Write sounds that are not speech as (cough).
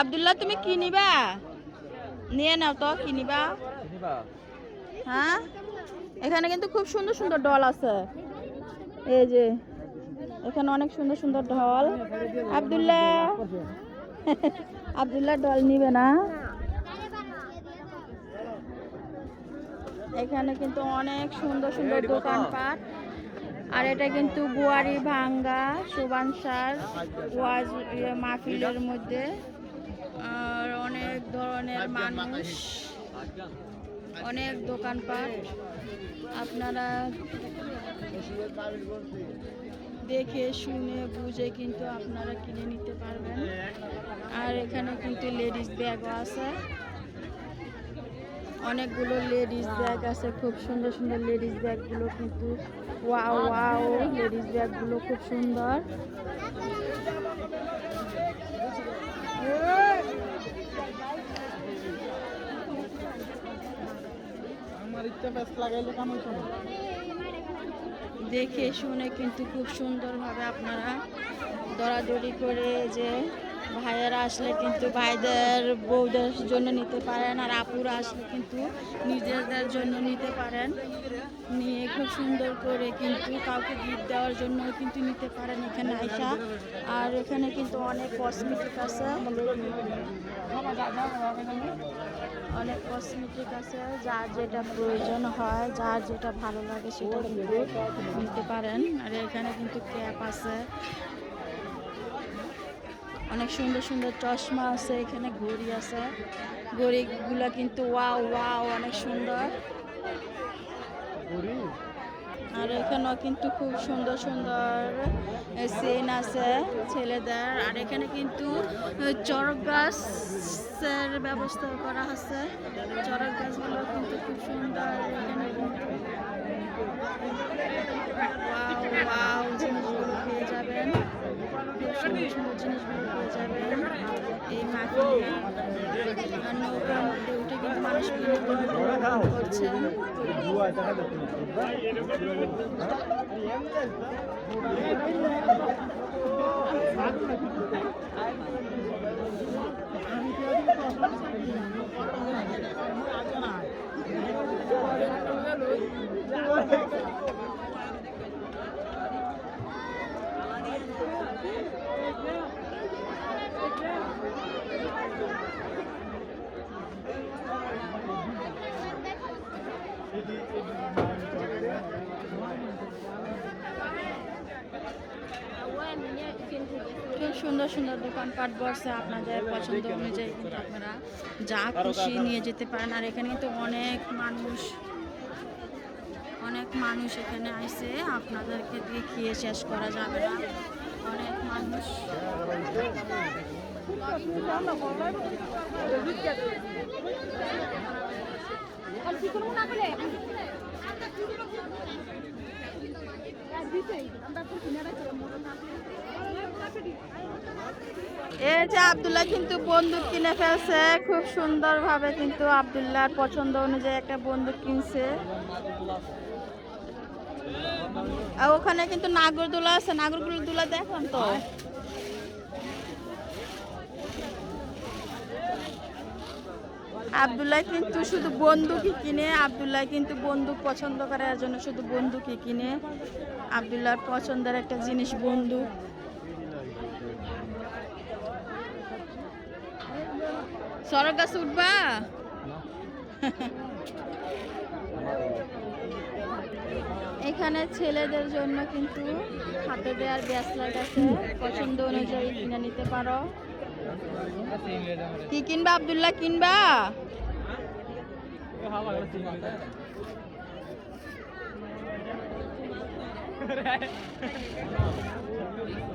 আব্দুল্লাহ তুমি কি নিবা? নিয়ে নাও তো কি নিবা? হ্যাঁ? এখানে কিন্তু খুব সুন্দর সুন্দর ডল আছে। এই যে এখানে অনেক সুন্দর সুন্দর ঢল আব্দুল্লাহ আব্দুল্লাহ ডল নিবে না। এখানে কিন্তু অনেক সুন্দর সুন্দর দোকানপাট। আর এটা কিন্তু গুয়ারি ভাঙ্গা সুবানসার ওয়াজ ইয়ে মাহফিলের মধ্যে। ধরনের মানুষ অনেক দোকানপাট। আপনারা দেখে শুনে বুঝে কিন্তু আপনারা কিনে নিতে পারবেন। আর এখানে কিন্তু লেডিস ব্যাগও আছে। অনেকগুলো লেডিস ব্যাগ আছে। খুব সুন্দর সুন্দর লেডিস ব্যাগগুলো কিন্তু। ওয়াও ওয়াও লেডিস ব্যাগগুলো খুব সুন্দর। দেখে শুনে কিন্তু খুব সুন্দরভাবে আপনারা দরাদরি করে যে ভাইয়েরা আসলে কিন্তু ভাইদের বউদের জন্য নিতে পারেন আর আপুরা আসলে কিন্তু নিজেদের জন্য নিতে পারেন। নিয়ে খুব সুন্দর করে কিন্তু কাউকে গিফট দেওয়ার জন্য কিন্তু নিতে পারেন এখানে আইসা। আর এখানে কিন্তু অনেক কসমেটিক আছে। অনেক কসমেটিক আছে, যার যেটা প্রয়োজন হয়, যার যেটা ভালো লাগে সেটা কিন্তু নিতে পারেন। আর এখানে কিন্তু ক্যাপ আছে। অনেক সুন্দর সুন্দর চশমা আছে এখানে ঘড়ি আছে। ঘড়িগুলা কিন্তু ওয়াও ওয়াও অনেক সুন্দর। আর এখানেও কিন্তু খুব সুন্দর সুন্দর চেন আছে ছেলেদের। আর এখানে কিন্তু চরক গাছের ব্যবস্থা করা আছে। চরক গাছগুলো কিন্তু খুব সুন্দর। এখানে কিন্তু সুন্দর সুন্দর জিনিসগুলো পেয়ে যাবে এই আর নৌকার মধ্যে উঠে কিন্তু মানুষ করছে খুব সুন্দর সুন্দর দোকানপাট বসে আপনাদের পছন্দ অনুযায়ী কিন্তু আপনারা যা খুশি নিয়ে যেতে পারেন। আর এখানে কিন্তু অনেক মানুষ অনেক মানুষ এখানে আসে। আপনাদেরকে দেখিয়ে শেষ করা যাবে না। অনেক মানুষ। এই যে আবদুল্লাহ কিন্তু বন্দুক কিনে ফেলছে, খুব সুন্দরভাবে কিন্তু আব্দুল্লাহর পছন্দ অনুযায়ী একটা বন্দুক কিনছে। আর ওখানে কিন্তু নাগরদোলা আছে নাগরগুলো দোলা দেখলাম তো। আবদুল্লাহ কিন্তু শুধু বন্দুকই কিনে, আবদুল্লাহ কিন্তু বন্দুক পছন্দ করে, এর জন্য শুধু বন্দুকই কিনে। আবদুল্লাহর পছন্দের একটা জিনিস বন্দুক। সরক গাছে উঠবা? এখানে ছেলেদের জন্য কিন্তু হাতে দেওয়ার ব্যাসলাইট আছে। পছন্দ অনুযায়ী কিনে নিতে পারো। কি কিনবা, আবদুল্লাহ, কিনবা? हा वाला सीन मिलता है। (laughs)